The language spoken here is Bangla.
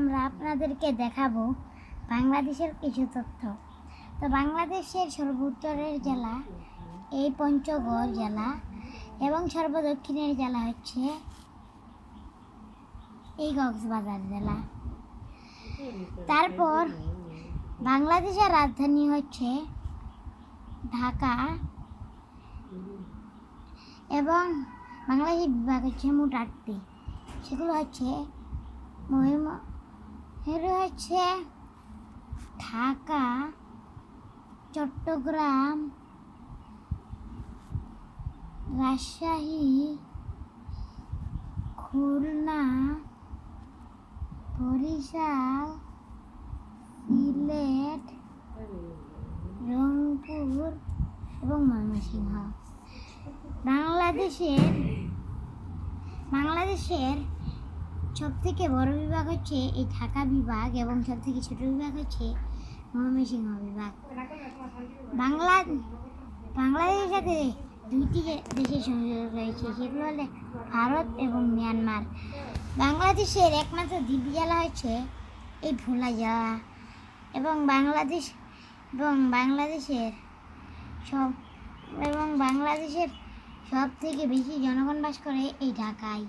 আমরা আপনাদেরকে দেখাবো বাংলাদেশের কিছু তথ্য। তো বাংলাদেশের সর্বোত্তরের জেলা এই পঞ্চগড় জেলা এবং সর্বদক্ষিণের জেলা হচ্ছে এই কক্সবাজার জেলা। তারপর বাংলাদেশের রাজধানী হচ্ছে ঢাকা এবং বাংলাদেশের বিভাগ হচ্ছে মোট আটটি সেগুলো হচ্ছে মহিমা হচ্ছে ঢাকা চট্টগ্রাম রাজশাহী খুলনা বরিশাল সিলেট রংপুর এবং ময়মনসিংহ। বাংলাদেশের বাংলাদেশের সব থেকে বড় বিভাগ হচ্ছে এই ঢাকা বিভাগ এবং সব থেকে ছোট বিভাগ হচ্ছে ময়মনসিংহ বিভাগ। বাংলা, বাংলাদেশের সাথে দুইটি দেশের সংযোগ রয়েছে, সেগুলো হলে ভারত এবং মিয়ানমার। বাংলাদেশের একমাত্র দ্বীপ জেলা হচ্ছে এই ভোলা জেলা এবং বাংলাদেশ, এবং বাংলাদেশের সব এবং বাংলাদেশের সব থেকে বেশি জনগণ বাস করে এই ঢাকায়।